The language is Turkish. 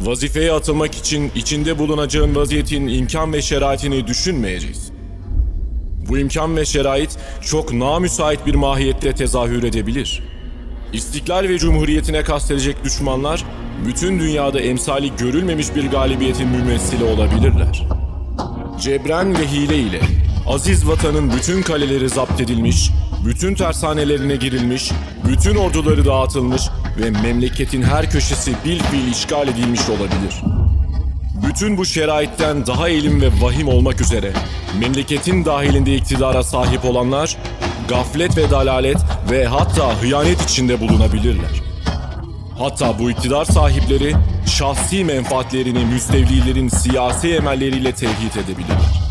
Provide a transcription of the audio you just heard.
vazifeye atılmak için içinde bulunacağın vaziyetin imkan ve şeraitini düşünmeyeceğiz. Bu imkan ve şerait çok namüsait bir mahiyette tezahür edebilir. İstiklal ve cumhuriyetine kastedecek düşmanlar, bütün dünyada emsali görülmemiş bir galibiyetin mümessili olabilirler. Cebren ve hile ile aziz vatanın bütün kaleleri zapt edilmiş, bütün tersanelerine girilmiş, bütün orduları dağıtılmış ve memleketin her köşesi bil fiil işgal edilmiş olabilir. Bütün bu şeraitten daha elim ve vahim olmak üzere memleketin dahilinde iktidara sahip olanlar gaflet ve dalalet ve hatta hıyanet içinde bulunabilirler. Hatta bu iktidar sahipleri şahsi menfaatlerini müstevlilerin siyasi emelleriyle tevhid edebilirler.